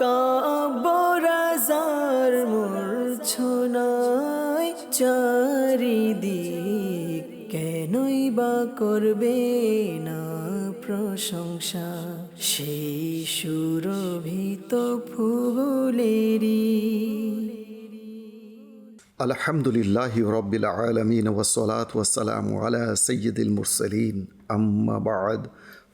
কাবরাজার মূর্ছনায় চারিদিক কেনই বা করবে না প্রশংসা? সেই সুরভিত ফুলেরি আলহামদুলিল্লাহ রবিল আলমিন ওসলাত ওসালাম আলা সৈয়দুল মুরসলিন। আম্মাবাদ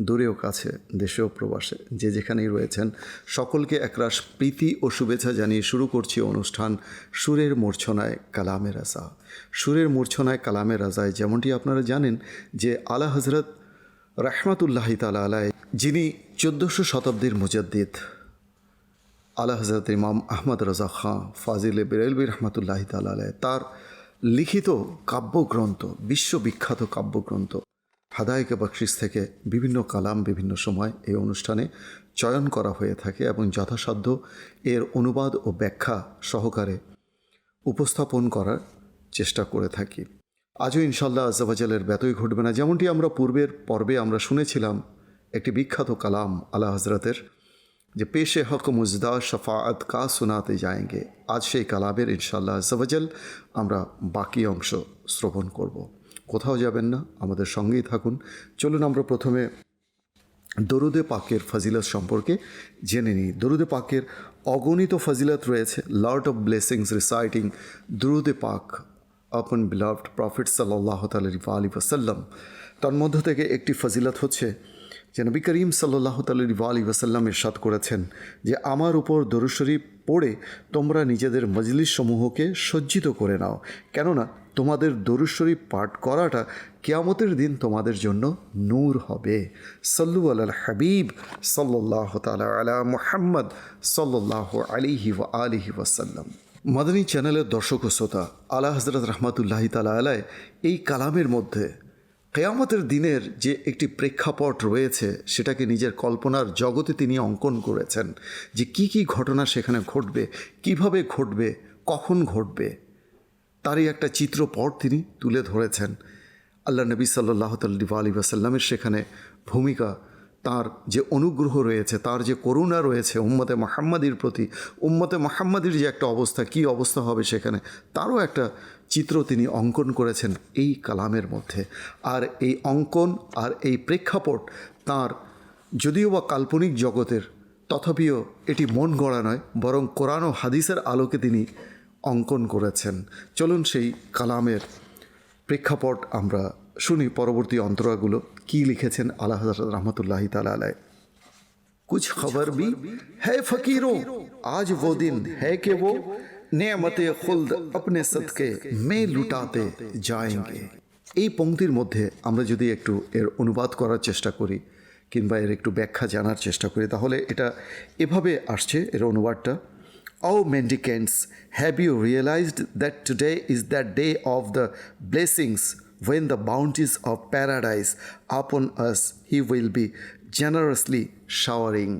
দূরেও কাছে, দেশেও প্রবাসে। যে যেখানেই রয়েছেন, সকলকে একরাশ প্রীতি ও শুভেচ্ছা জানিয়ে শুরু করছি অনুষ্ঠান সুরের মূর্ছনায় কালামে রাজা। সুরের মূর্ছনায় কালামে রাজায় যেমনটি আপনারা জানেন যে আলা হজরত রহমাতুল্লাহি তালা আলায় যিনি চোদ্দোশো শতাব্দীর মুজাদ্দিদ। আলা হজরত ইমাম আহমদ রাজা খাঁ ফাজিলে বেরেলবি রহমতুল্লাহ তালায় তার লিখিত কাব্যগ্রন্থ, বিশ্ববিখ্যাত কাব্যগ্রন্থ হাদায়কে বকশিস থেকে বিভিন্ন কালাম বিভিন্ন সময় এই অনুষ্ঠানে চয়ন করা হয়ে থাকে এবং যথাসাধ্য এর অনুবাদ ও ব্যাখ্যা সহকারে উপস্থাপন করার চেষ্টা করে থাকি। আজও ইনশাল্লাহ আজাবাজালের ব্যতই ঘটবে না। যেমনটি আমরা পূর্বের পর্বে আমরা শুনেছিলাম, একটি বিখ্যাত কালাম আলা হজরতের যে পেশে হক মুজদা শফাআত কা শোনাতে যায়েঙ্গে। আজ সেই কালামের ইনশাল্লাহ আজাবাজাল আমরা বাকি অংশ শ্রবণ করব। কোথাও যাবেন না, আমাদের সঙ্গেই থাকুন। চলুন আমরা প্রথমে দরুদে পাকের ফজিলত সম্পর্কে জেনে নিই। দরুদে পাকের অগণিত ফজিলত রয়েছে। লর্ড অফ ব্লেসিংস রিসাইটিং দরুদে পাক আপন বিলাভড প্রফিট সাল্লাহ তালি আলী ওসাল্লাম তার মধ্য থেকে একটি ফজিলত হচ্ছে যে নবী করিম সাল্লাহ তালি আলী ওসাল্লাম ইরশাদ করেছেন যে আমার উপর দরুশরীফ পড়ে তোমরা নিজেদের মজলিস সমূহকে সজ্জিত করে নাও। কেননা তোমাদের দরুশরীফ পাঠ করাটা কেয়ামতের দিন তোমাদের জন্য নূর হবে। সল্লু আল হাবিব সাল্লাহ তালা আলা মুহাম্মদ সাল্লাহ আলিহি ওয়া আলিহি ওয়াসাল্লাম মাদানী চ্যানেলের দর্শক ও শ্রোতা, আলা হজরত রহমাতুল্লাহি তালা আলায় এই কালামের মধ্যে কেয়ামতের দিনের যে একটি প্রেক্ষাপট রয়েছে, সেটাকে নিজের কল্পনার জগতে তিনি অঙ্কন করেছেন যে কি কি ঘটনা সেখানে ঘটবে, কীভাবে ঘটবে, কখন ঘটবে। তারই একটা চিত্রপট তিনি তুলে ধরেছেন। আল্লাহ নবী সাল্লাহ আলী আসাল্লামের সেখানে ভূমিকা, তার যে অনুগ্রহ রয়েছে, তার যে করুণা রয়েছে উম্মতে মাহাম্মাদির প্রতি, উম্মতে মাহাম্মাদির যে একটা অবস্থা, কি অবস্থা হবে সেখানে, তারও একটা চিত্র তিনি অঙ্কন করেছেন এই কালামের মধ্যে। আর এই অঙ্কন আর এই প্রেক্ষাপট তার যদিও বা কাল্পনিক জগতের, তথাপিও এটি মন গড়া নয়, বরং কোরআন ও হাদিসের আলোকে তিনি অঙ্কন করেছেন চলুন সেই কালামের প্রেক্ষাপট আমরা শুনি পরবর্তী অন্তরাগুলো কি লিখেছেন আল্লাহ হজরত রহমতুল্লাহ তালায় कुछ खबर भी है फकीरों आज वो दिन है कि वो नेमत खुल्द अपने सदके में लुटाते जाएंगे এই পংক্তির মধ্যে আমরা যদি একটু এর অনুবাদ করার চেষ্টা করি কিংবা এর একটু ব্যাখ্যা জানার চেষ্টা করি তাহলে এটা এভাবে আসছে এর অনুবাদটা Oh, mendicants, have you realized that today is that day of the blessings when the bounties of paradise upon us he will be generously showering?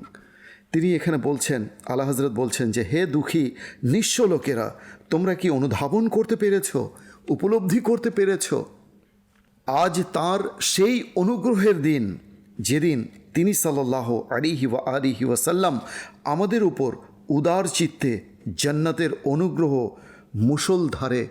তিনি এখানে বলছেন আলা হজরত বলছেন যে হে দুঃখী নিঃস্ব লোকেরা তোমরা কি অনুধাবন করতে পেরেছ উপলব্ধি করতে পেরেছ আজ তার সেই অনুগ্রহের দিন যেদিন তিনি সাল্লাহ আলিহি ওয়া আলিহি ওয়াসাল্লাম আমাদের উপর উদার চিত্তে জান্নাতের অনুগ্রহ মুসলধারে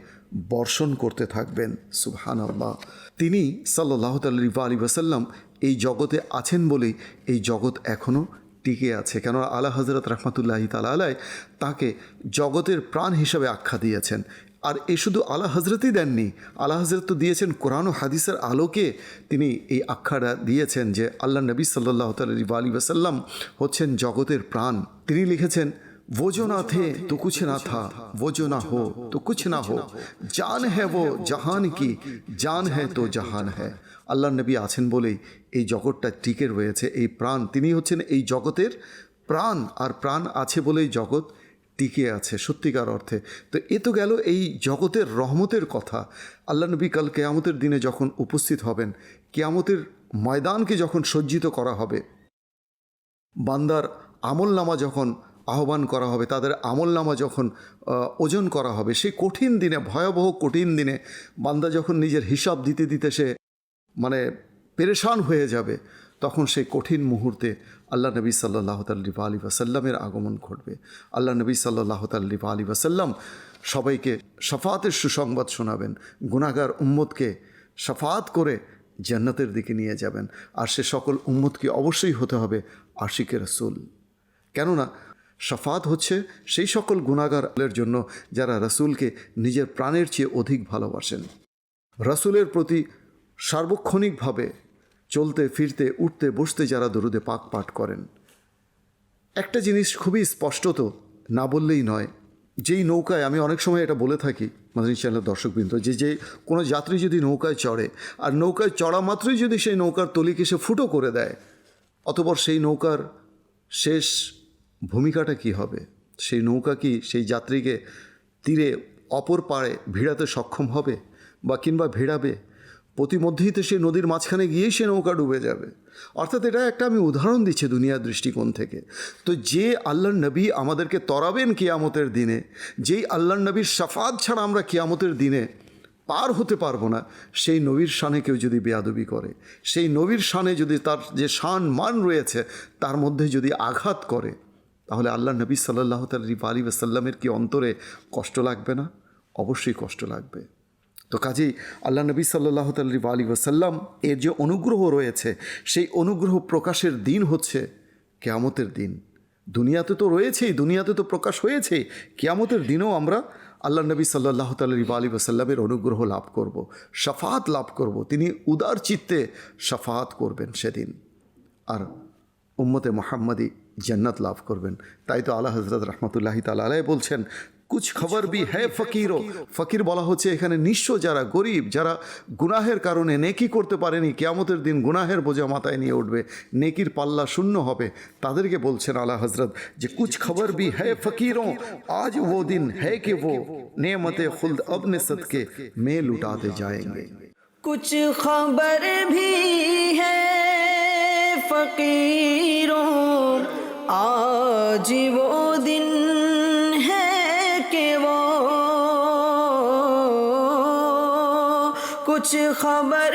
বর্ষণ করতে থাকবেন সুবহান আল্লাহ তিনি সাল্লাহ তাল্লি আলী ওয়াসাল্লাম এই জগতে আছেন বলেই এই জগৎ এখনও টিকে আছে। কেন আলা হজরত রহমতুল্লাহি তালা আলায় তাকে জগতের প্রাণ হিসাবে আখ্যা দিয়েছেন। আর এ শুধু আলা হজরতই দেননি, আলা হজরত তো দিয়েছেন কোরআন ও হাদিসের আলোকে তিনি এই আখ্যাটা দিয়েছেন যে আল্লাহ নবী সাল্লাহ তালি আলী ওসাল্লাম হচ্ছেন জগতের প্রাণ। তিনি লিখেছেন वो जो ना थे तो कुछ ना था वो जो ना हो तो कुछ ना हो জান হ্যাঁ वो জাহান কি জান হ্যাঁ তো জাহান হ্যাঁ আল্লাহ নবী আছেন বলেই এই জগৎটা টিকে রয়েছে এই প্রাণ তিনি হচ্ছেন এই জগতের প্রাণ আর প্রাণ আছে বলেই জগৎ টিকে আছে সত্যিকার অর্থে তো এ তো গেল এই জগতের রহমতের কথা আল্লাহ নবী কাল কেয়ামতের দিনে যখন উপস্থিত হবেন কেয়ামতের ময়দানকে যখন সজ্জিত করা হবে বান্দার আমল নামা যখন আহ্বান করা হবে, তাদের আমল নামা যখন ওজন করা হবে, সেই কঠিন দিনে, ভয়াবহ কঠিন দিনে বান্দা যখন নিজের হিসাব দিতে দিতে সে মানে পেরেশান হয়ে যাবে, তখন সেই কঠিন মুহূর্তে আল্লাহ নবী সাল্লাহ তাল্লিফ আলী ওয়াসাল্লামের আগমন ঘটবে। আল্লাহ নবী সাল্লাহ তাল্লিফ আলী ওয়াসাল্লাম সবাইকে সাফাতের সুসংবাদ শোনাবেন গুনাগার উম্মতকে সাফাত করে জান্নাতের দিকে নিয়ে যাবেন, আর সে সকল উম্মতকে অবশ্যই হতে হবে আশিকের রসুল কেননা সাফাত হচ্ছে সেই সকল গুণাগারের জন্য যারা রসুলকে নিজের প্রাণের চেয়ে অধিক ভালোবাসেন। রসুলের প্রতি সার্বক্ষণিকভাবে চলতে, ফিরতে, উঠতে, বসতে যারা দরুদে পাক পাঠ করেন, একটা জিনিস খুবই স্পষ্টত না বললেই নয়। যেই নৌকায় আমি অনেক সময় এটা বলে থাকি, মাদানী চ্যানেলের দর্শকবৃন্দ, যে যে কোনো যাত্রী যদি নৌকায় চড়ে, আর নৌকায় চড়া মাত্রই যদি সেই নৌকার তলিকে সে ফুটো করে দেয়, অতপর সেই নৌকার শেষ ভূমিকাটা কি হবে? সেই নৌকা কি সেই যাত্রীকে তীরে অপর পাড়ে ভিড়াতে সক্ষম হবে বা কিংবা ভিড়াবে? প্রতিমধ্যেই তো সেই নদীর মাঝখানে গিয়েই সে নৌকা ডুবে যাবে। অর্থাৎ এটা একটা আমি উদাহরণ দিচ্ছি দুনিয়ার দৃষ্টিকোণ থেকে। তো যে আল্লাহ নবী আমাদেরকে তরাবেন কিয়ামতের দিনে, যেই আল্লাহ নবীর সাফাত ছাড়া আমরা কিয়ামতের দিনে পার হতে পারব না, সেই নবীর শানে কেউ যদি বেয়াদবি করে, সেই নবীর শানে যদি তার যে শান মান রয়েছে, তার মধ্যে যদি আঘাত করে তাহলে আল্লাহ নবী সাল্লাহ তালি আলী আসাল্লামের কি অন্তরে কষ্ট লাগবে না? অবশ্যই কষ্ট লাগবে। তো কাজেই আল্লাহ নবী সাল্লাহ তাল্লি আলী ওসাল্লাম এর যে অনুগ্রহ রয়েছে, সেই অনুগ্রহ প্রকাশের দিন হচ্ছে কেয়ামতের দিন। দুনিয়াতে তো রয়েছেই, দুনিয়াতে তো প্রকাশ হয়েছে কেয়ামতের দিনেও আমরা আল্লাহ নবী সাল্লাহ তাল্লি আলী ওসাল্লামের অনুগ্রহ লাভ করব সাফাত লাভ করব, তিনি উদার চিত্তে সাফাত করবেন সেদিন। আর উম্মতে মোহাম্মদী জান্নাত লাভ করবেন। তাই তো আলা হজরত রহমতুল্লাহি তাল বলছেন, কুছ খবর বি হ্যাঁ ফকিরও ফকির বলা হচ্ছে, এখানে নিঃস্ব যারা গরিব, যারা গুনাহের কারণে নেকি করতে পারেনি, কেয়ামতের দিন গুনাহের বোঝা মাথায় নিয়ে উঠবে, নেকির পাল্লা শূন্য হবে। তাদেরকে বলছেন আলা হজরত যে, কুছ খবর বি হ্যাঁ ফকিরও আজ ও দিন হ্যাঁ কে ও নেমতে খুলদ অবনে সদকে মে লুটাতে যায়েঙ্গে। কুছ খবর ভি হ্যাঁ ফকির? জীব দিন হে কেব কুছ খবর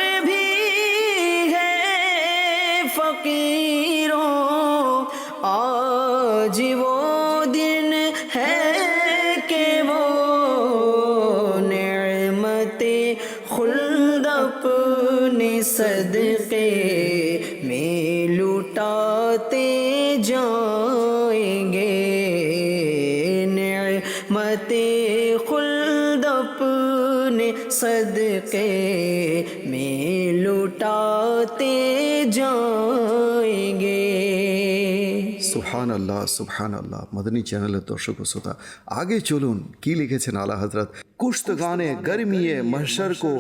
সুবহান আল্লাহ মাদানী চ্যানেলের দর্শক ও শ্রোতা، আগে চলুন কি লিখেছেন আলা হজরত کشت گانے گرمی محشر کو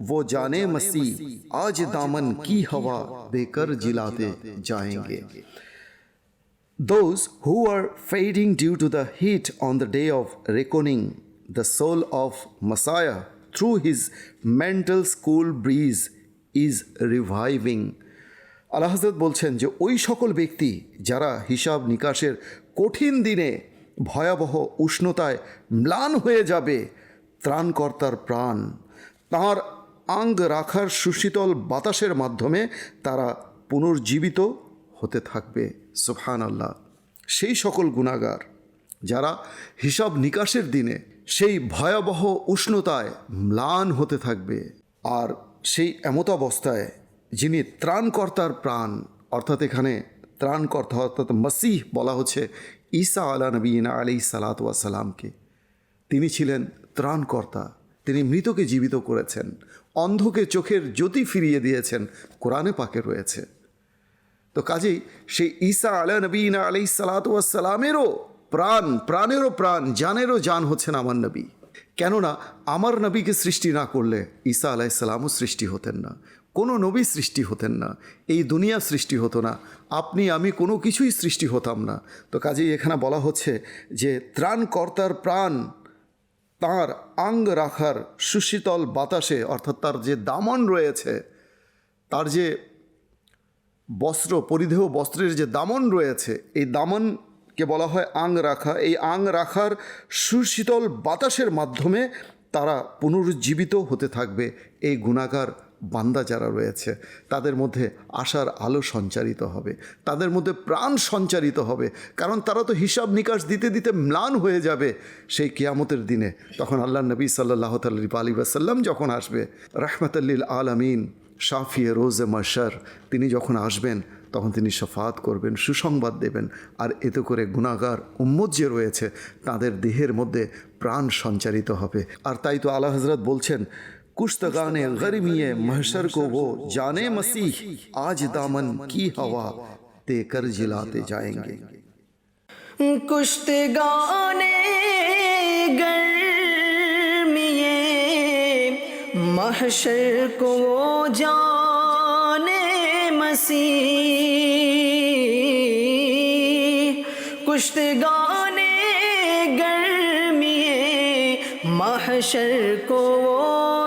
وہ جانے مسیح آج دامن کی ہوا دے کر جلاتے جائیں گے دوز ہو آر فیڈنگ ڈیو ٹو دا ہیٹ آن دا ڈے آف ریکوننگ دا سول آف مسایا تھرو ہز مینٹل اسکول بریز আল্লাহ হজরত বলছেন যে, ওই সকল ব্যক্তি যারা হিসাব নিকাশের কঠিন দিনে ভয়াবহ উষ্ণতায় ম্লান হয়ে যাবে, ত্রাণকর্তার প্রাণ, তাঁর আঙ্গ রাখার সুশীতল বাতাসের মাধ্যমে তারা পুনর্জীবিত হতে থাকবে। সুফহান আল্লাহ সেই সকল গুণাগার যারা হিসাব নিকাশের দিনে সেই ভয়াবহ উষ্ণতায় ম্লান হতে থাকবে, আর সেই এমত অবস্থায় যিনি ত্রাণকর্তার প্রাণ, অর্থাৎ এখানে ত্রাণকর্তা, অর্থাৎ মসিহ বলা হচ্ছে ঈসা আলা নবীন আলি সালাতামকে তিনি ছিলেন ত্রাণকর্তা, তিনি মৃতকে জীবিত করেছেন, অন্ধকে চোখের জ্যোতি ফিরিয়ে দিয়েছেন, কোরআনে পাকে রয়েছে। তো কাজেই সেই ঈসা আলা নবীন আলি সালাতামেরও প্রাণ, প্রাণেরও প্রাণ, জানেরও জান হচ্ছেন আমার নবী। কেননা, আমার নবীকে সৃষ্টি না করলে ঈসা আলাইসাল্লামও সৃষ্টি হতেন না। কোনো নবী সৃষ্টি হতেন না, এই দুনিয়া সৃষ্টি হতো না, আপনি, আমি কোনো কিছুই সৃষ্টি হতাম না। তো কাজেই এখানে বলা হচ্ছে যে ত্রাণকর্তার প্রাণ তাঁর আঙ্গ রাখার সুশীতল বাতাসে, অর্থাৎ তার যে দামন রয়েছে, তার যে বস্ত্র, পরিধেয় বস্ত্রের যে দামন রয়েছে, এই দামনকে বলা হয় আং রাখা। এই আং রাখার সুশীতল বাতাসের মাধ্যমে তারা পুনরুজ্জীবিত হতে থাকবে, এই গুণাগার বান্দা যারা রয়েছে, তাদের মধ্যে আশার আলো সঞ্চারিত হবে, তাদের মধ্যে প্রাণ সঞ্চারিত হবে, কারণ তারা তো হিসাব নিকাশ দিতে দিতে ম্লান হয়ে যাবে। সেই কিয়ামতের দিনে তখন আল্লাহ নবী সাল্লাহ তাল্লি আলী আসাল্লাম যখন আসবে রাহমাতাল্লিল আলামিন, শাফিয়ে রোজে মাসার তিনি যখন আসবেন, তখন তিনি শফাত করবেন, সুসংবাদ দেবেন, আর এতে করে গুণাগার উম্মত যে রয়েছে, তাদের দেহের মধ্যে প্রাণ সঞ্চারিত হবে। আর তাই তো আল্লাহ হজরত বলছেন کشتگان غربی محشر کو وہ جانے مسیح، آج دامن کی ہوا دے کر جلاتے جائیں گے۔ کشتگان گرمی محشر کو وہ جانے مسیح۔ کشتگان گرمی محشر کو وہ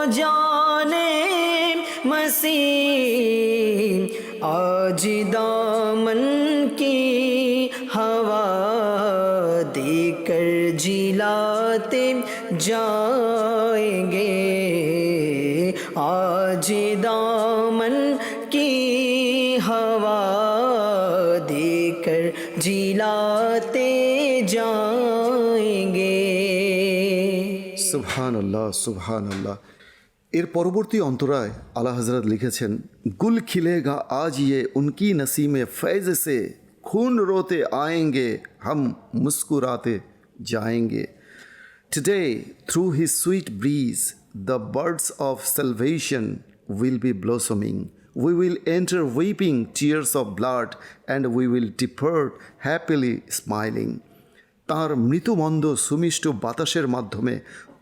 آج دامن کی ہوا دے کر جلاتے جائیں گے۔ آج دامن کی ہوا دے کر جلاتے جائیں گے۔ سبحان اللہ سبحان اللہ۔ এর পরবর্তী অন্তরায় আলা হজরত লিখেছেন, গুল খিলেগা আজ ইয়ে উনকি নসিমে ফেজ সে, খুন রোতে আয়েঙ্গে, হম মুস্কুরাতে যায়েঙ্গে। Today through he sweet breeze the birds of salvation will be blossoming we will enter weeping tears of blood and we will depart happily smiling তাঁর মৃতুমন্দ সুমিষ্ট বাতাসের মাধ্যমে,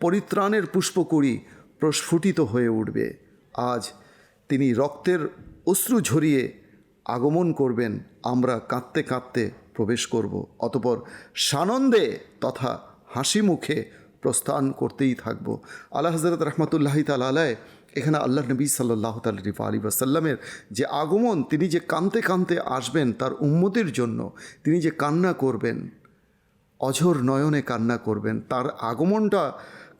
পরিত্রাণের পুষ্পকুড়ি প্রস্ফুটিত হয়ে উঠবে। আজ তিনি রক্তের অশ্রু ঝরিয়ে আগমন করবেন, আমরা কাঁদতে কাঁদতে প্রবেশ করব। অতপর সানন্দে তথা হাসি মুখে প্রস্থান করতেই থাকব। আল্লাহ হজরত রহমতুল্লাহি তাল আলায় এখানে আল্লাহ নবী সাল্লাহ তালিফা আলী ওয়াসাল্লামের যে আগমন, তিনি যে কানতে কানতে আসবেন তার উন্মতির জন্য, তিনি যে কান্না করবেন, অঝোর নয়নে কান্না করবেন, তার আগমনটা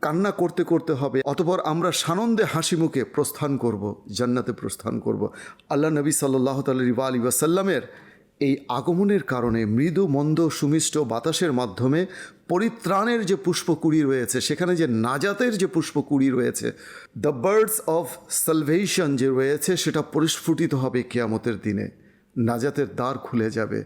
কান্না করতে করতে হবে, অতপর আমরা সানন্দে হাসি মুখে প্রস্থান করব, জান্নাতে প্রস্থান করব। আল্লাহ নবী সাল্লাহ তালিবা আলী ওয়াসাল্লামের এই আগমনের কারণে মৃদু, মন্দ, সুমিষ্ট বাতাসের মাধ্যমে পরিত্রাণের যে পুষ্পকুড়ি রয়েছে, সেখানে যে নাজাতের যে পুষ্পকুড়ি রয়েছে দ্য বার্ডস অফ সালভেশন যে রয়েছে, সেটা পরিস্ফুটিত হবে কেয়ামতের দিনে। নাজাতের দ্বার খুলে যাবে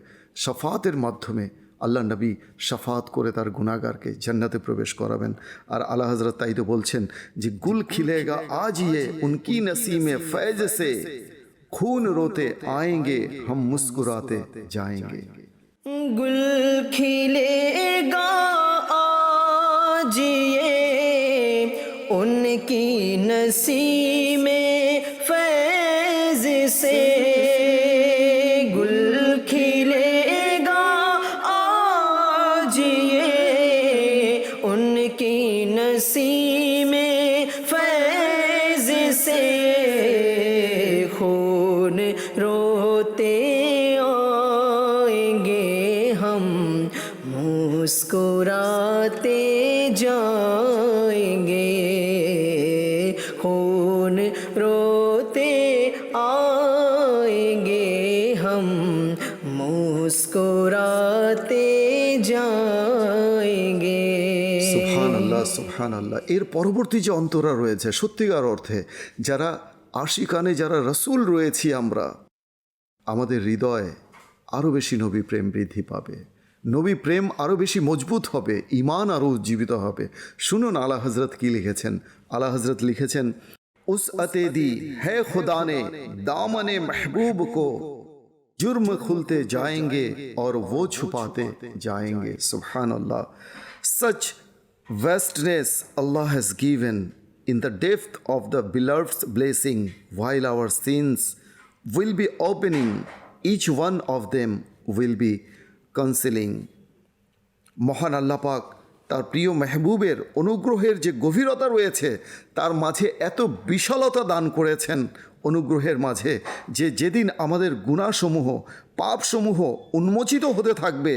শফাতের মাধ্যমে আল্লাহ নবী সাফাত করে তার গুণাগারকে জান্নাতে প্রবেশ করাবেন। আর আল্লাহ হজরত তাই তো বলছেন যে গুল খিলেগা আজ ইয়ে, ইয়ে উনকি নসিমে ফৈজ সে। খুন রোতে আয়েঙ্গে হম মুস্কুরাতে যায়েঙ্গে। গুল খিলেগা আজ ইয়ে উনকি নসিমে মুস্কুরাতে যায়গে সুবহান আল্লাহ সুবহান আল্লাহ এর পরবর্তী যে অন্তরা রয়েছে, সত্যিকার অর্থে যারা আশিকানে, যারা রসুল রয়েছি আমরা, আমাদের হৃদয় আরও বেশি নবী প্রেম বৃদ্ধি পাবে। নবী প্রেম আরও বেশি মজবুত হবে ইমান আরও উজ্জীবিত হবে। শুনুন, আলা হজরত কি লিখেছেন? আলা হজরত লিখেছেন উস আতেদি হে খুদানে, দামনে মেহবুব কো जुर्म खुलते जाएंगे और वो छुपाते जाएंगे सुबहान अल्लाह सच vastness Allah has given in the depth of the beloved's blessing while our sins will be opening each one of them will be concealing মহান আল্লাহ পাক তার প্রিয় মেহবুবের অনুগ্রহের যে গভীরতা রয়েছে তার মাঝে এত বিশালতা দান করেছেন অনুগ্রহের মাঝে যে যেদিন আমাদের গুণাসমূহ, পাপসমূহ উন্মোচিত হতে থাকবে,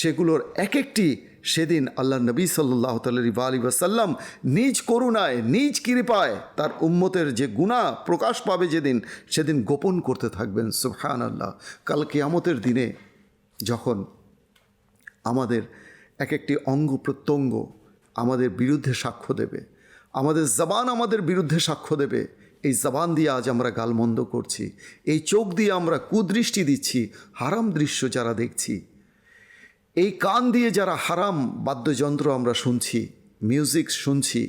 সেগুলোর এক একটি সেদিন আল্লাহ নবী সাল্লাহ তালি ওয়াসাল্লাম নিজ করুণায়, নিজ কৃপায় তার উম্মতের যে গুণা প্রকাশ পাবে যেদিন, সেদিন গোপন করতে থাকবেন সুফহান আল্লাহ কাল কেয়ামতের দিনে যখন আমাদের এক একটি অঙ্গ প্রত্যঙ্গ আমাদের বিরুদ্ধে সাক্ষ্য দেবে, আমাদের জবান আমাদের বিরুদ্ধে সাক্ষ্য দেবে এই জবান দিয়ে আজ আমরা গালমন্দ করছি। এই চোখ দিয়ে আমরা কুদৃষ্টি দিচ্ছি, হারাম দৃশ্য যারা দেখছি। এই কান দিয়ে যারা হারাম বাদ্যযন্ত্র আমরা শুনছি মিউজিক শুনছি,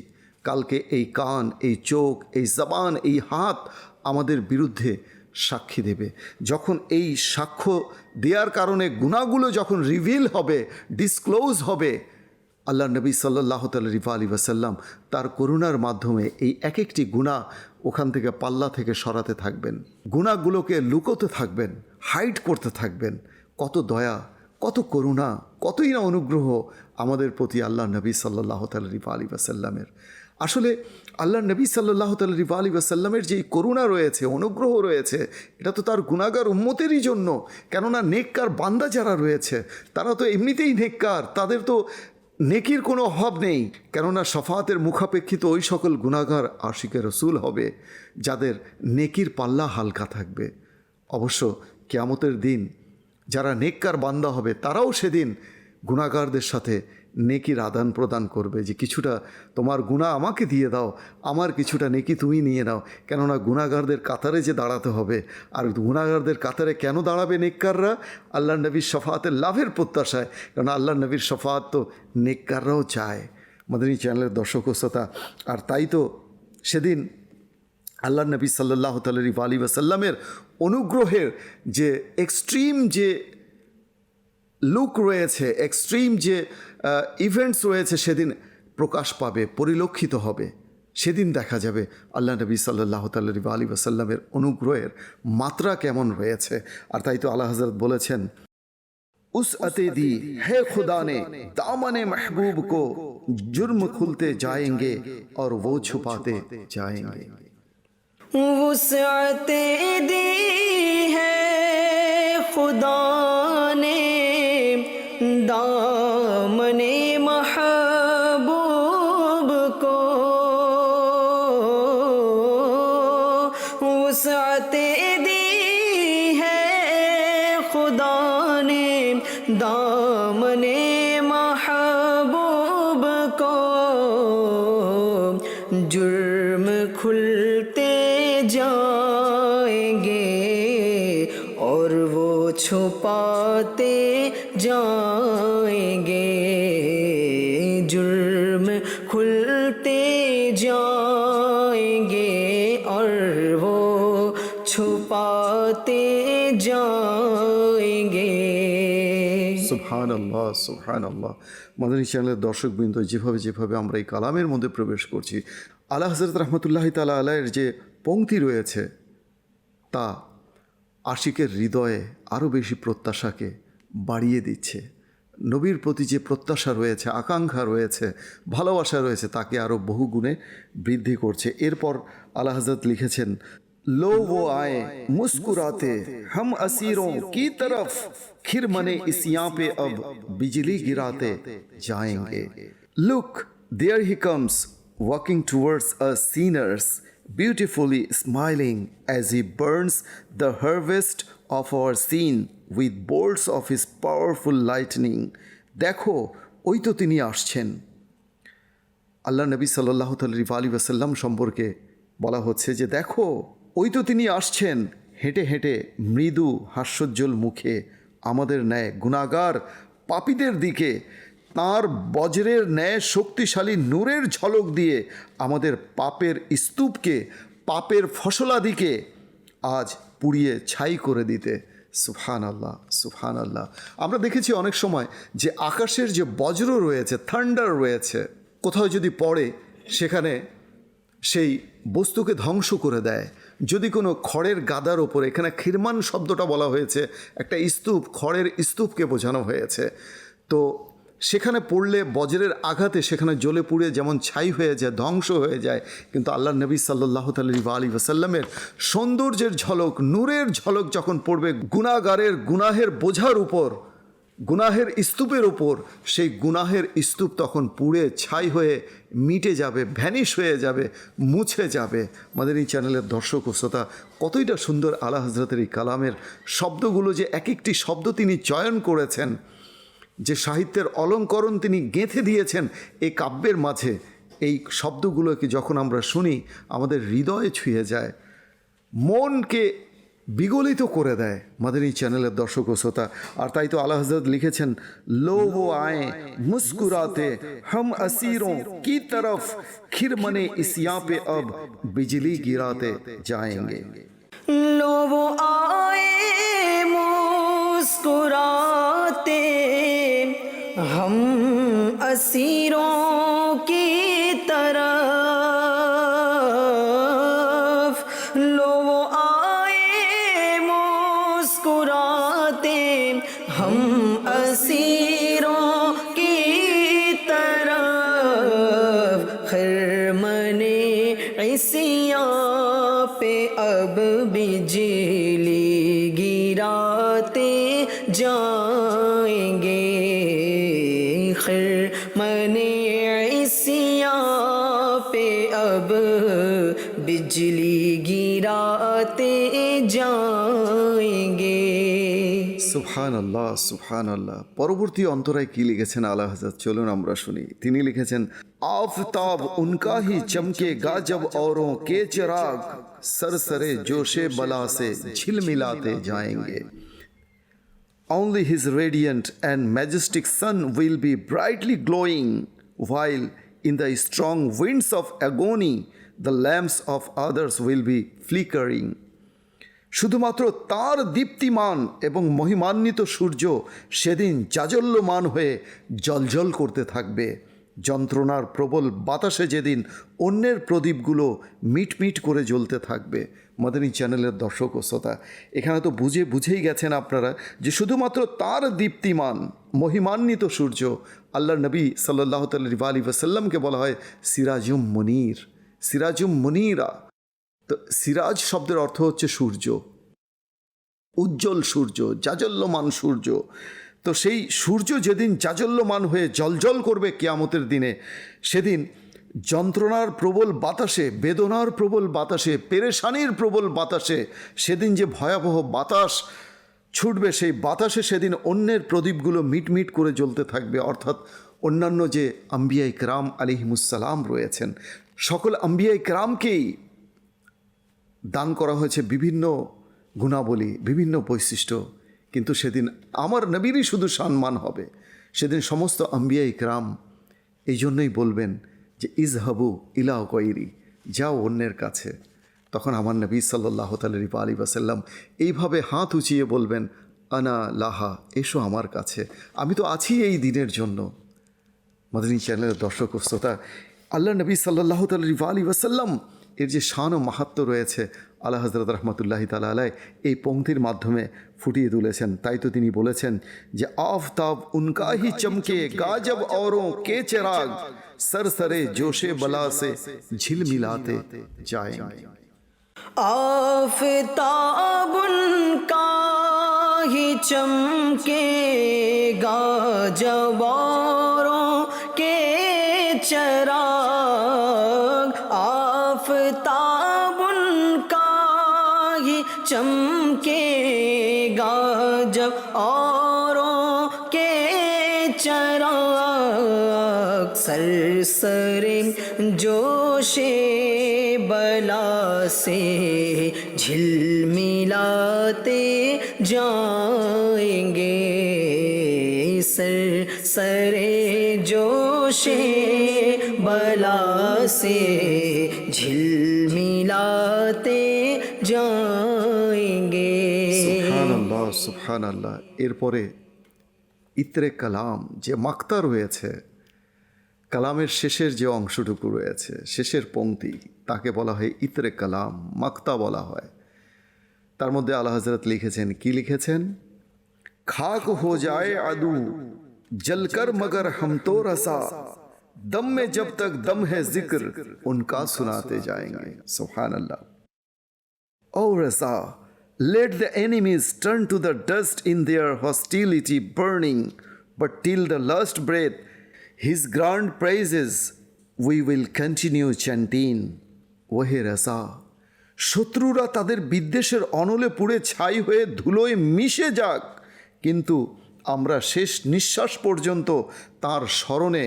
কালকে এই কান, এই চোখ, এই জবান, এই হাত আমাদের বিরুদ্ধে সাক্ষী দেবে। যখন এই সাক্ষ্য দেওয়ার কারণে গুণাগুলো যখন রিভিল হবে ডিসক্লোজ হবে আল্লাহ নবী সাল্লাহ তালিফা আলী ওয়াসাল্লাম তার করুণার মাধ্যমে এই এক একটি গুণা ওখান থেকে পাল্লা থেকে সরাতে থাকবেন। গুণাগুলোকে লুকোতে থাকবেন হাইড করতে থাকবেন। কত দয়া, কত করুণা, কতই না অনুগ্রহ আমাদের প্রতি আল্লাহ নবী সাল্লাহ তালিফা আলী ওয়াসাল্লামের। আসলে আল্লাহ নবী সাল্লাহ তালিফা আলী ওয়াসাল্লামের যেই করুণা রয়েছে, অনুগ্রহ রয়েছে, এটা তো তার গুণাগার উন্মতেরই জন্য। কেননা নেককার বান্দা যারা রয়েছে, তারা তো এমনিতেই নেককার, তাদের তো নেকির কোনো অভাব নেই, কেননা সফাতের মুখাপেক্ষিত ওই সকল গুণাগার আশিকে রসুল হবে, যাদের নেকির পাল্লা হালকা থাকবে। অবশ্য কেয়ামতের দিন যারা নেককার বান্দা হবে, তারাও সেদিন গুণাগারদের সাথে নেকির আদান প্রদান করবে যে কিছুটা তোমার গুণা আমাকে দিয়ে দাও, আমার কিছুটা নেকি তুমি নিয়ে নাও। কেননা গুণাগারদের কাতারে যে দাঁড়াতে হবে, আর গুণাগারদের কাতারে কেন দাঁড়াবে নেককাররা? আল্লাহ নবীর শফাতের লাভের প্রত্যাশায়। কারণ আল্লাহ নবীর শফাত তো নেককাররাও চায়। মাদানী চ্যানেলের দর্শক শ্রোতা, আর তাই তো সেদিন আল্লাহ নবী সাল্লাহ তালি আলী ওয়াসাল্লামের অনুগ্রহের যে এক্সট্রিম যে লুক রয়েছে এক্সট্রিম যে ইভেন্টস রয়েছে সেদিন প্রকাশ পাবে পরিলক্ষিত হবে সেদিন দেখা যাবে আল্লাহ নবী সাল্লাহ তাল্লি আলী ওসাল্লামের অনুগ্রহের মাত্রা কেমন রয়েছে আর তাই তো আল্লাহ হজরত বলেছেন उस अते दी है खुदा ने दामन महबूब को जुर्म खुलते जाएंगे और वो छुपाते जाएंगे वसअत दी है खुदा ने दामने खुदा সুবহান আল্লাহ সুবহান আল্লাহ মাদানী চ্যানেলের দর্শকবৃন্দ, যেভাবে যেভাবে আমরা এই কালামের মধ্যে প্রবেশ করছি, আল্লাহ হজরত রহমতুল্লাহ তালা আলায়ের যে পংক্তি রয়েছে, তা আশিকের হৃদয়ে আরও বেশি প্রত্যাশাকে বাড়িয়ে দিচ্ছে। নবীর প্রতি যে প্রত্যাশা রয়েছে, আকাঙ্ক্ষা রয়েছে, ভালোবাসা রয়েছে, তাকে আরও বহুগুণে বৃদ্ধি করছে। এরপর আল্লাহ হজরত লিখেছেন لو وہ آئے مسکراتے ہم اسیروں کی طرف۔ کھر منے اسیاں پہ اب بجلی گراتے جائیں گے۔ لک دیئر ہی کمس واکنگ ٹورڈس ا سینرس بیوٹیفلی اسمائلنگ ایز ہی برنس دا ہرویسٹ آف آور سین ویت بولٹس آف হিজ پاورفل لائٹنگ دیکھو ওই তো তিনি আসছেন। আল্লাহ নবী সাল্লাহ তাল্লি আলী ওয়াসাল্লাম সম্পর্কে বলা হচ্ছে যে দেখো ওই তো তিনি আসছেন। হেঁটে হেঁটে মৃদু হাস্যোজ্জ্বল মুখে আমাদের ন্যায় গুণাগার পাপীদের দিকে, তার বজ্রের ন্যায় শক্তিশালী নূরের ঝলক দিয়ে আমাদের পাপের স্তূপকে, পাপের ফসলাদিকে আজ পুড়িয়ে ছাই করে দিতে। সুফান আল্লাহ সুফান আল্লাহ আমরা দেখেছি অনেক সময় যে আকাশের যে বজ্র রয়েছে, থান্ডার রয়েছে, কোথাও যদি পড়ে, সেখানে সেই বস্তুকে ধ্বংস করে দেয়। যদি কোনো খড়ের গাদার ওপর, এখানে খিরমান শব্দটা বলা হয়েছে, একটা স্তূপ, খড়ের স্তূপকে বোঝানো হয়েছে। তো সেখানে পড়লে বজ্রের আঘাতে সেখানে জ্বলে পুড়ে যেমন ছাই হয়ে যায়, ধ্বংস হয়ে যায়, কিন্তু আল্লাহ নবী সাল্লাহ তালি আলী ওসাল্লামের সৌন্দর্যের ঝলক, নূরের ঝলক যখন পড়বে গুণাগারের গুনাহের বোঝার উপর গুনাহের স্তূপের ওপর সেই গুনাহের স্তূপ তখন পুড়ে ছাই হয়ে মিটে যাবে, ভ্যানিশ হয়ে যাবে, মুছে যাবে। আমাদের এই চ্যানেলের দর্শক ও শ্রোতা, কতইটা সুন্দর আলা হজরতের এই কালামের শব্দগুলো যে এক একটি শব্দ তিনি চয়ন করেছেন, যে সাহিত্যের অলঙ্করণ তিনি গেঁথে দিয়েছেন এই কাব্যের মাঝে, এই শব্দগুলোকে যখন আমরা শুনি, আমাদের হৃদয়ে ছুঁয়ে যায়। মনকে বিগলিত করে দেয় মাদানী চ্যানেলের দর্শক ও শ্রোতা। আর তাই তো আল্লাহ হজরত লিখেছেন, লোভ আয়ে মুস্কুরাতে হম অসিরো কি তরফ খির মনে ইসিয়া পে অব বিজলি গিরাতে যায়েঙ্গে। লোভ আয়ে মুস্কুরাতে হম অসিরো সুবহান আল্লাহ সুবহান আল্লাহ পরবর্তী অন্তরায় কি লিখেছেন আলা হাজাত চলুন আমরা শুনি। তিনি লিখেছেন آفتاب ان کا ہی چمکے گا جب اوروں کے چراغ سر جوشے بلا سے جھل ملاتے جائیں گے اونلی ہز ریڈینٹ اینڈ میجسٹک سن ول بی برائٹلی گلوئنگ وائل ان دا اسٹرانگ ونڈس of ایگونی دا لیمپس آف শুধুমাত্র তার দীপ্তিমান এবং মহিমান্বিত সূর্য সেদিন জাজল্যমান হয়ে জলজল করতে থাকবে। যন্ত্রণার প্রবল বাতাসে যেদিন অন্যের প্রদীপগুলো মিটমিট করে জ্বলতে থাকবে। মাদানী চ্যানেলের দর্শক ও শ্রোতা, এখানে তো বুঝে, বুঝেই গেছেন আপনারা যে শুধুমাত্র তার দীপ্তিমান, মহিমান্বিত সূর্য আল্লাহ নবী সাল্লাহ তাল্লি আলী ওসাল্লামকে বলা হয় সিরাজুম মনির। সিরাজুম মনিরা তো সিরাজ শব্দের অর্থ হচ্ছে সূর্য। উজ্জ্বল সূর্য, জাজল্যমান সূর্য। তো সেই সূর্য যেদিন জাজল্যমান হয়ে জলজল করবে কেয়ামতের দিনে, সেদিন যন্ত্রণার প্রবল বাতাসে, বেদনার প্রবল বাতাসে, পেরেশানির প্রবল বাতাসে, সেদিন যে ভয়াবহ বাতাস ছুটবে, সেই বাতাসে সেদিন অন্যের প্রদীপগুলো মিটমিট করে জ্বলতে থাকবে। অর্থাৎ অন্যান্য যে আম্বিয়াই ক্রাম আলিহিমুসালাম রয়েছেন, সকল আম্বিয়াই ক্রামকেই দান করা হয়েছে বিভিন্ন গুণাবলী, বিভিন্ন বৈশিষ্ট্য। কিন্তু সেদিন আমার নবীরই শুধু সম্মান হবে। সেদিন সমস্ত আম্বিয়া ইকরাম এই জন্যই বলবেন যে ইজ হাবু ইলা কৈরি যাও অন্যের কাছে। তখন আমার নবী সাল্লাহ তালি আলী বাসাল্লাম এইভাবে হাত উঁচিয়ে বলবেন, আনা লাহা, এসো আমার কাছে। আমি তো আছি এই দিনের জন্য। মাদানী চ্যানেলের দর্শক শ্রোতা, আল্লাহ নবী সাল্লাহ তালি আলী ওয়াসাল্লাম এর যে শান ও মাহাত্ম রয়েছে আলা হজরত রহমতুল্লাহি তালা আলাই এই পংক্তির মাধ্যমে ফুটিয়ে তুলেছেন। তাই তো তিনি বলেছেন যে, আফতাব উনকাহি চমকে, গাজব অরো কে চেরাগ সরসরে জোশে বলা সে ঝিলমিলাতে যায় আফতাব উনকাহি চমকে, গাজব सरसरे जोशे बला से झिलमिलाते जाएंगे सर सरे जोशे बला से झिलमिलाते जाएंगे সুবহান আল্লাহ সুবহান আল্লাহ এরপরে ইত্রে কালাম যে মাক্তা রয়েছে কালামের শেষের যে অংশটুকু রয়েছে, শেষের পংক্তি তাকে বলা হয় ইতরে কালাম, মাক্তা বলা হয়। তার মধ্যে আল্লাহ হজরত লিখেছেন, কি লিখেছেন? খাক হো যায় আদু জলকর মগর হম তো রসা, দম মে জব তক দম হে জিক্র, উনকা সুনাতে যাएंगे সুবহান আল্লাহ ও রসা, let the enemies turn to the dust in their hostility burning, but till the last breath his grand praises we will continue chanting. ওহে রাসা শত্রুরা তাদের বিদ্বেষের অনলে পুড়ে ছাই হয়ে ধুলোয় মিশে যাক, কিন্তু আমরা শেষ নিঃশ্বাস পর্যন্ত তার স্মরণে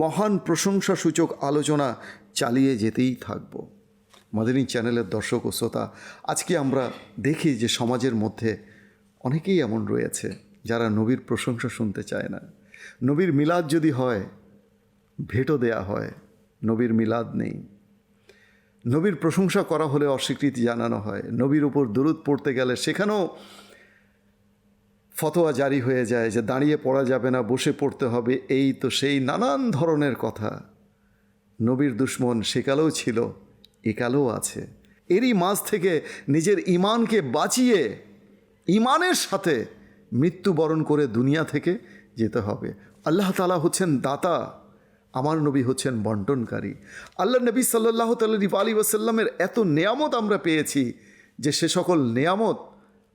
মহান প্রশংসাসূচক আলোচনা চালিয়ে যেতেই থাকব মাদানী চ্যানেলের দর্শক ও শ্রোতা, আজকে আমরা দেখি যে সমাজের মধ্যে অনেকেই এমন রয়েছে যারা নবীর প্রশংসা শুনতে চায় না নবীর মিলাদ যদি হয়, ভেটো দেয়া হয়, নবীর মিলাদ নেই। নবীর প্রশংসা করা হলে অস্বীকৃতি জানানো হয়। নবীর উপর দূরত পড়তে গেলে সেখানেও ফতোয়া জারি হয়ে যায় যে দাঁড়িয়ে পড়া যাবে না, বসে পড়তে হবে। এই তো সেই নানান ধরনের কথা। নবীর দুশ্মন সেকালেও ছিল, একালেও আছে। এরই মাঝ থেকে নিজের ইমানকে বাঁচিয়ে ইমানের সাথে মৃত্যুবরণ করে দুনিয়া থেকে যেতে হবে। আল্লাহ তালা হচ্ছেন দাতা, আমার নবী হচ্ছেন বন্টনকারী। আল্লাহ নবী সাল্লাহ তাল্লি আলী ওসাল্লামের এত নেয়ামত আমরা পেয়েছি যে সে সকল নেয়ামত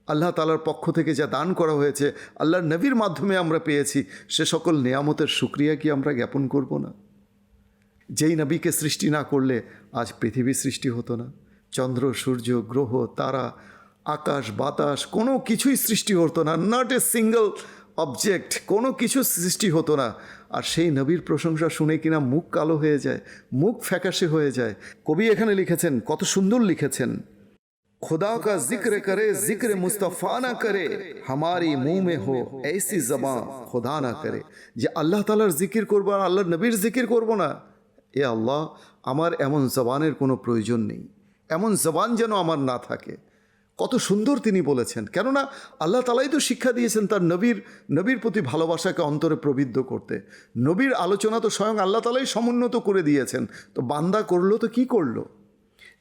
আল্লাহ তালার পক্ষ থেকে যা দান করা হয়েছে, আল্লাহর নবীর মাধ্যমে আমরা পেয়েছি, সে সকল নেয়ামতের সুক্রিয়া কি আমরা জ্ঞাপন করব না? যেই নবীকে সৃষ্টি না করলে আজ পৃথিবী সৃষ্টি হতো না। চন্দ্র, সূর্য, গ্রহ, তারা, আকাশ, বাতাস কোনো কিছুই সৃষ্টি হতো না নট এ সিঙ্গল অবজেক্ট কোনো কিছু সৃষ্টি হতো না আর সেই নবীর প্রশংসা শুনে কিনা মুখ কালো হয়ে যায় মুখ ফ্যাকাশে হয়ে যায় কবি এখানে লিখেছেন কত সুন্দর লিখেছেন खुदा का जिक्र करे जिक्र मुस्तफ़ा ना करे हमारी मुंह में हो ऐसी जबान खुदा না করে যে আল্লাহ তালার জিকির করবো আর আল্লাহর নবীর জিকির করবো না এ আল্লাহ আমার এমন জবানের কোনো প্রয়োজন নেই এমন জবান যেন আমার না থাকে কত সুন্দর তিনি বলেছেন। কেননা আল্লাহ তালাই তো শিক্ষা দিয়েছেন তার নবীর নবীর প্রতি ভালোবাসাকে অন্তরে প্রবৃদ্ধ করতে। নবীর আলোচনা তো স্বয়ং আল্লাহ তালাই সমুন্নত করে দিয়েছেন। তো বান্দা করল তো কি করল?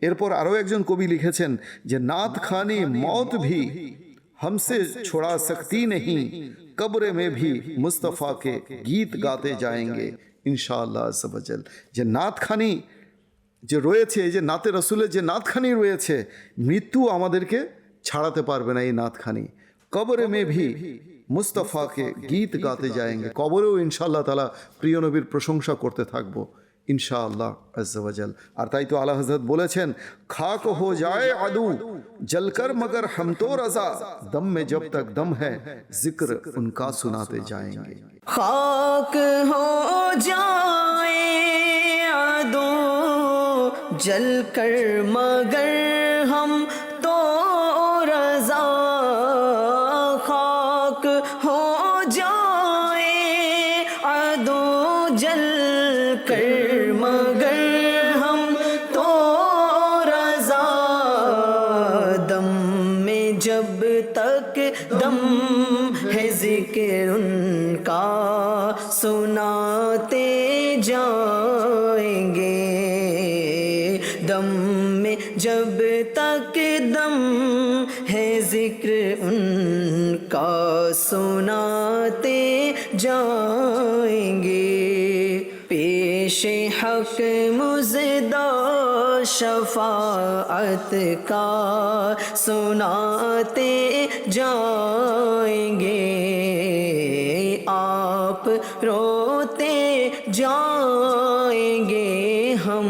এরপর আরও একজন কবি লিখেছেন যে, নাত খানি মত ভি, হমসে ছোড়া শক্তি নেই কবরে মে ভি মুস্তফাকে গীত গাতে गाते ইনশাআল্লাহ যে, নাত খানি যে রয়েছে এই যে নাতে রসুলের যে নাতখানি রয়েছে মৃত্যু আমাদেরকে ছাড়াতে পারবে না এই নাতখানি। কবরে মে ভি মুস্তফাকে গীত গাতে যায়গে কবরেও ইনশাল্লাহ তালা প্রিয় নবীর প্রশংসা করতে থাকব ইনশাআল্লাহ আজ্জাল আর তাই তো আল্লাহ হজরত বলেছেন খাক হো যায় আদু জলকর মগর হম তো রাজা দম মে জব তক দম হ্যাঁ, হ্যাঁ জিক্র উনকা সুনাতে যায় খাক হো যায় جل کر مگر ہم تو رضا خاک ہو جائے۔ ادو جل کر مگر ہم تو رضا۔ دم میں جب تک دم ہے ذکر ان کا، سنا سناتے جائیں گے۔ پیش حق مزدہ شفاعت کا سناتے جائیں گے۔ آپ روتے جائیں گے، ہم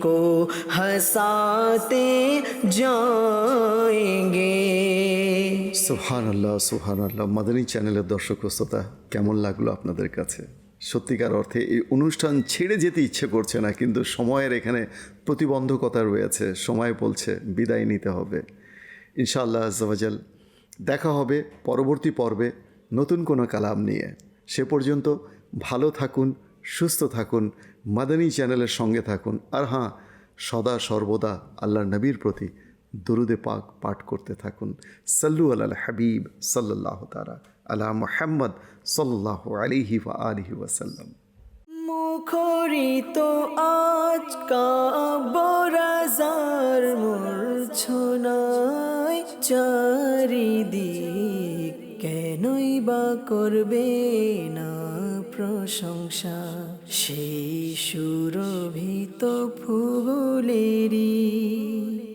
کو ہنساتے جائیں সুহান আল্লাহ সুহান আল্লাহ মাদানী চ্যানেলের দর্শক শ্রোতা, কেমন লাগল আপনাদের কাছে? সত্যিকার অর্থে এই অনুষ্ঠান ছেড়ে যেতে ইচ্ছে করছে না, কিন্তু সময়ের এখানে প্রতিবন্ধকতা রয়েছে। সময় বলছে, বিদায় নিতে হবে। ইনশাআল্লাহ আজাল দেখা হবে পরবর্তী পর্বে নতুন কোনো কালাম নিয়ে। সে পর্যন্ত ভালো থাকুন, সুস্থ থাকুন, মাদানী চ্যানেলের সঙ্গে থাকুন। আর হ্যাঁ সদা সর্বদা আল্লাহর নবীর প্রতি দুরুদে পাক পাঠ করতে থাকুন। সাল্লু আল হাবিব সাল্লাহ তারা আলা মোহাম্মদ সাল্লাহ আলিহি ওয়া আলিহি ওয়াসাল্লাম মুখরিত আজ কাবরাজার মূর্ছনায় চারিদিক কেনই বা করবে না প্রশংসা? সেই সুরভিত ফুলেরই